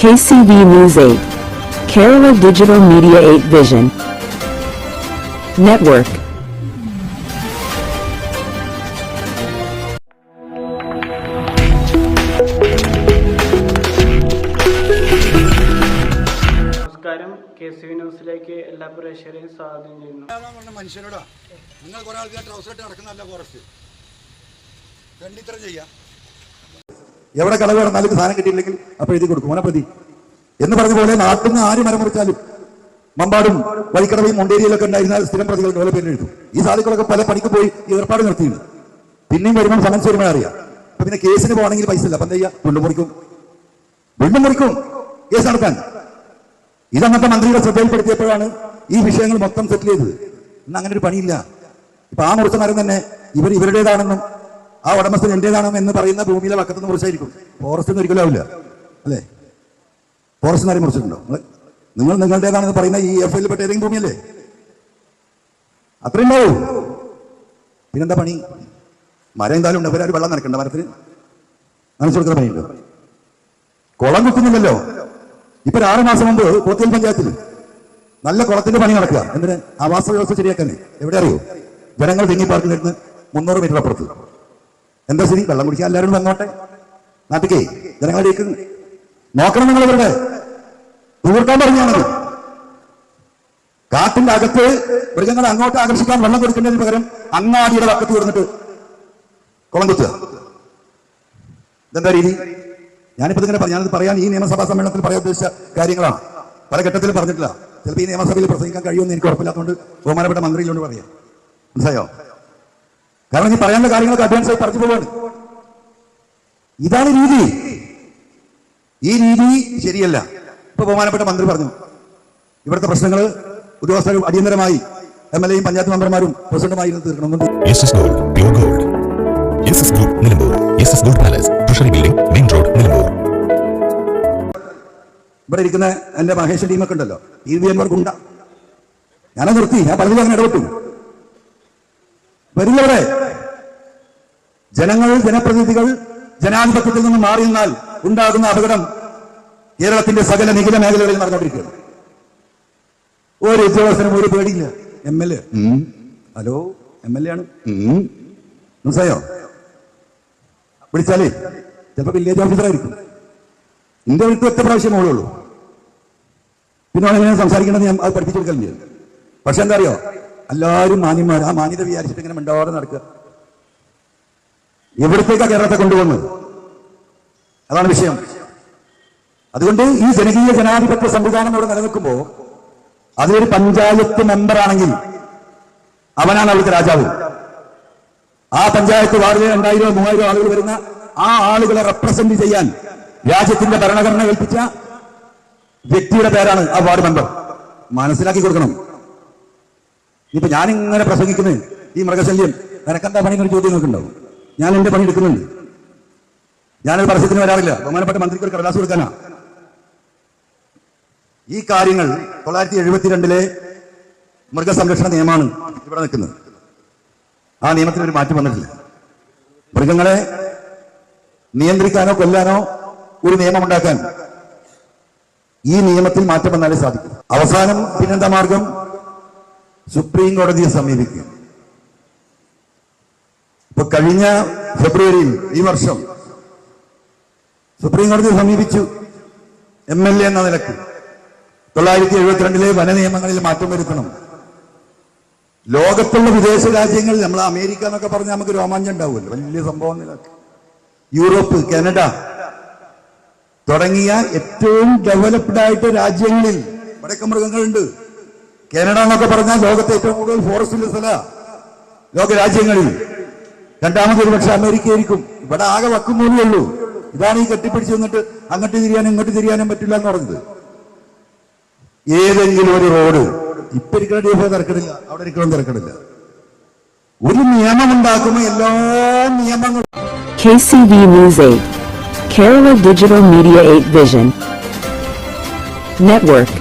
KCV News 8. Kerala Digital Media 8 Vision. Network. നമസ്കാരം K C V ന്യൂസിലേക്ക് എല്ലാ പ്രേക്ഷകരെയും സ്വാഗതം ചെയ്യുന്നു മനുഷ്യരോടാ നിങ്ങൾ കുറെ ആൾക്കാർ ട്രൗസർ ഇട്ട് നടക്കുന്നതല്ല ഫോറസ്റ്റ് രണ്ടിത്ര ചെയ്യാം എവിടെ കളവ് കടന്നാലും സാധനം കിട്ടിയില്ലെങ്കിൽ അപ്പൊ എഴുതി കൊടുക്കും. ഓനെ പ്രതി എന്ന് പറഞ്ഞ പോലെ നാട്ടിൽ നിന്ന് ആര് മരം മുറിച്ചാലും മമ്പാടും വഴിക്കടവയും മുണ്ടേരിയിലൊക്കെ ഉണ്ടായിരുന്ന സ്ഥിരം പ്രതികൾ ഓരോ പേരിൽ എഴുതും. ഈ സാധുക്കളൊക്കെ പല പണിക്ക് പോയി ഏർപ്പാട് നിർത്തിയിരുന്നു പിന്നെയും വരുമ്പോൾ സമൻസ് വരുമ്പോൾ അറിയാം. അപ്പൊ പിന്നെ കേസിന് പോകണമെങ്കിൽ പൈസ ഇല്ല. അപ്പൊ ചെയ്യാ? വീണ്ടും മുറിക്കും. വീണ്ടും മുറിക്കും. കേസ് നടത്താൻ ഇതങ്ങനത്തെ മന്ത്രിയുടെ ശ്രദ്ധയിൽപ്പെടുത്തിയപ്പോഴാണ് ഈ വിഷയങ്ങൾ മൊത്തം സെറ്റിൽ ചെയ്തത്. ഇന്ന് അങ്ങനെ ഒരു പണിയില്ല. ഇപ്പൊ ആ മുറിച്ച മരം തന്നെ ഇവർ ഇവരുടേതാണെന്നും ആ ഉടമസ്ഥൻ എന്റേതാണ് എന്ന് പറയുന്ന ഭൂമിയിലെ വക്കത്തുനിന്ന് മുറിച്ചായിരിക്കും. ഫോറസ്റ്റ് ഒന്നും ഒരിക്കലും ആവില്ല. അല്ലേ? ഫോറസ്റ്റ് ആരും മുറിച്ചിട്ടുണ്ടോ? നിങ്ങൾ നിങ്ങളുടേതാണെന്ന് പറയുന്ന ഈ എഫ് എല്ലിൽ പെട്ട ഏതെങ്കിലും ഭൂമിയല്ലേ? അത്രയും ഉണ്ടാവും. പിന്നെന്താ പണി? മരം എന്തായാലും ഉണ്ട്. അവരൊരു വെള്ളം നനക്കണ്ട മരത്തിന്. നനച്ചു കൊടുക്കുന്ന പണിയുണ്ട്. കുളം കുത്തുന്നില്ലല്ലോ ഇപ്പൊ ആറ് മാസം മുമ്പ് കോത്തിയൽ പഞ്ചായത്തിൽ നല്ല കുളത്തിന്റെ പണി നടക്കുക. എന്തിന്? ആവാസ വ്യവസ്ഥ ശരിയാക്കാൻ എവിടെ അറിയോ? ജനങ്ങൾ തിങ്ങി നിന്ന് മുന്നൂറ് മീറ്റർ അപ്പുറത്ത്. എന്താ ശരി? വെള്ളം കുടിക്കാൻ എല്ലാവരും വന്നോട്ടെ? നാട്ടിക്കേ ജനങ്ങളിലേക്ക് നോക്കണം നിങ്ങൾ ഇവരുടെ. തീർക്കാൻ പറഞ്ഞാണത് കാട്ടിന്റെ അകത്ത് മൃഗങ്ങളെ അങ്ങോട്ട് ആകർഷിക്കാൻ വെള്ളം കൊടുക്കേണ്ടതിന് പകരം അങ്ങാടിയുടെ വക്കത്ത് തീർന്നിട്ട് കുളം ഇതെന്താ രീതി? ഞാനിപ്പോ ഇങ്ങനെ ഞാനത് പറയാൻ ഈ നിയമസഭാ സമ്മേളനത്തിൽ പറയാൻ ഉദ്ദേശിച്ച കാര്യങ്ങളാണ്. പല ഘട്ടത്തിൽ പറഞ്ഞിട്ടില്ല. ചിലപ്പോൾ ഈ നിയമസഭയിൽ പ്രസംഗിക്കാൻ കഴിയുമെന്ന് എനിക്ക് ഉറപ്പില്ലാത്തതുകൊണ്ട് ബഹുമാനപ്പെട്ട മന്ത്രിയിലോട് പറയാം. മനസ്സിലായോ? കാരണം ഈ പറയാനുള്ള കാര്യങ്ങളൊക്കെ അഡ്വാൻസ് ആയി പറഞ്ഞു പോവാണ്. ഇതാണ് രീതി. ഈ രീതി ശരിയല്ല. ഇപ്പൊ ബഹുമാനപ്പെട്ട മന്ത്രി പറഞ്ഞു. ഇവിടുത്തെ പ്രശ്നങ്ങൾ ഉദ്യോഗസ്ഥർ അടിയന്തരമായി എം എൽ എയും പഞ്ചായത്ത് മെമ്പർമാരും പ്രസിഡന്റുമായി തീർക്കണമെന്നുണ്ട് ഇവിടെ ഇരിക്കുന്ന എന്റെ മഹേഷ് ടീമൊക്കെ ഉണ്ടല്ലോ. ഈ വി എം ഗുണ്ട. ഞാനത് നിർത്തി. ഞാൻ പലതിലും അങ്ങനെ ഇടപെട്ടു. വരുന്നവരെ ജനങ്ങൾ ജനപ്രതിനിധികൾ ജനാധിപത്യത്തിൽ നിന്ന് മാറി നിന്നാൽ ഉണ്ടാകുന്ന അപകടം കേരളത്തിന്റെ സകല നികുത മേഖലകളിൽ നടന്നുകൊണ്ടിരിക്കുകയാണ്. ഒരു ഉദ്യോഗസ്ഥനും ഒരു പേടിയില്ല. M L A. Hello M L A ആണ്. മനസ്സായോ വിളിച്ചാലേ ചിലപ്പോ വില്ലേജ് ഓഫീസറായിരിക്കും എന്റെ വീട്ടിൽ ഒറ്റ പ്രാവശ്യം മോളുള്ളൂ പിന്നെ ഞാൻ സംസാരിക്കണമെന്ന് ഞാൻ അത് പഠിപ്പിച്ചു കൊടുക്കാൻ പക്ഷെ എന്താ അറിയോ? എല്ലാവരും മാന്യന്മാർ ആ മാന്യത വിചാരിച്ചിട്ട് ഇങ്ങനെ മിണ്ടാതെ നടക്കുക. എവിടത്തേക്കാ കേരളത്തെ കൊണ്ടുപോകുന്നത്? അതാണ് വിഷയം. അതുകൊണ്ട് ഈ ജനകീയ ജനാധിപത്യ സംവിധാനം ഇവിടെ നിലനിൽക്കുമ്പോ അതിലൊരു പഞ്ചായത്ത് മെമ്പർ ആണെങ്കിൽ അവനാണ് അവിടുത്തെ രാജാവ്. ആ പഞ്ചായത്ത് വാർഡിൽ രണ്ടായിരോ മൂവായിരോ ആളുകൾ വരുന്ന ആ ആളുകളെ റെപ്രസെന്റ് ചെയ്യാൻ രാജ്യത്തിന്റെ ഭരണഘടന കൽപ്പിച്ച വ്യക്തിയുടെ പേരാണ് ആ വാർഡ് മെമ്പർ. മനസ്സിലാക്കി കൊടുക്കണം. ഇപ്പൊ ഞാനിങ്ങനെ പ്രസംഗിക്കുന്നത് ഈ മൃഗശല്യം. നിനക്കെന്താ പണി എന്നൊരു ചോദ്യം നോക്കുന്നുണ്ടോ ഞാൻ എന്റെ പണി എടുക്കുന്നുണ്ട്. ഞാനൊരു പരസ്യത്തിന് വരാറില്ല. ബഹുമാനപ്പെട്ട മന്ത്രിക്ക് ഒരു കടലാസ് കൊടുക്കാനാ. ഈ കാര്യങ്ങൾ തൊള്ളായിരത്തി എഴുപത്തിരണ്ടിലെ മൃഗസംരക്ഷണ നിയമമാണ് ഇവിടെ നിൽക്കുന്നത്. ആ നിയമത്തിന് ഒരു മാറ്റം വന്നിട്ടില്ല. മൃഗങ്ങളെ നിയന്ത്രിക്കാനോ കൊല്ലാനോ ഒരു നിയമം ഉണ്ടാക്കാൻ ഈ നിയമത്തിൽ മാറ്റം വന്നാലേ സാധിക്കും. അവസാനം പിന്നെന്താ മാർഗം? സുപ്രീം കോടതിയെ സമീപിക്കും. ഇപ്പൊ കഴിഞ്ഞ ഫെബ്രുവരിയിൽ ഈ വർഷം സുപ്രീം കോടതിയെ സമീപിച്ചു. എം എൽ എ എന്ന നിലയ്ക്ക് തൊള്ളായിരത്തി എഴുപത്തിരണ്ടിലെ വന നിയമങ്ങളിൽ മാറ്റം വരുത്തണം. ലോകത്തുള്ള വിദേശ രാജ്യങ്ങളിൽ നമ്മൾ അമേരിക്ക എന്നൊക്കെ പറഞ്ഞാൽ നമുക്ക് രോമാഞ്ചം ഉണ്ടാവുമല്ലോ. വലിയ സംഭവം നിലയ്ക്ക് യൂറോപ്പ് കാനഡ തുടങ്ങിയ ഏറ്റവും ഡെവലപ്ഡ് ആയിട്ട് രാജ്യങ്ങളിൽ വടക്കമൃഗങ്ങളുണ്ട് മൃഗങ്ങളുണ്ട്. കാനഡ എന്നൊക്കെ പറഞ്ഞാൽ ലോകത്തെ ഏറ്റവും കൂടുതൽ ഫോറസ്റ്റ് ഉള്ള സ്ഥല ലോക രാജ്യങ്ങളിൽ രണ്ടാമത് ഒരു പക്ഷെ അമേരിക്കയായിരിക്കും ഇവിടെ ആകെ വക്കുമൂലേ ഉള്ളൂ ഇതാണ് ഈ കെട്ടിപ്പിടിച്ച് നിന്നിട്ട് അങ്ങോട്ട് തിരിയാനും ഇങ്ങോട്ട് തിരിയാനും പറ്റില്ല എന്ന് പറഞ്ഞത് ഏതെങ്കിലും ഒരു റോഡ് ഇപ്പൊ ഇരിക്കുന്ന ഡിഫോ തിരക്കിടില്ല അവിടെ ഇരിക്കണം തിരക്കിടില്ല ഒരു നിയമം ഉണ്ടാക്കുമ്പോൾ എല്ലാ നിയമങ്ങളും KCV News 8. Kerala Digital Media 8 Vision. Network.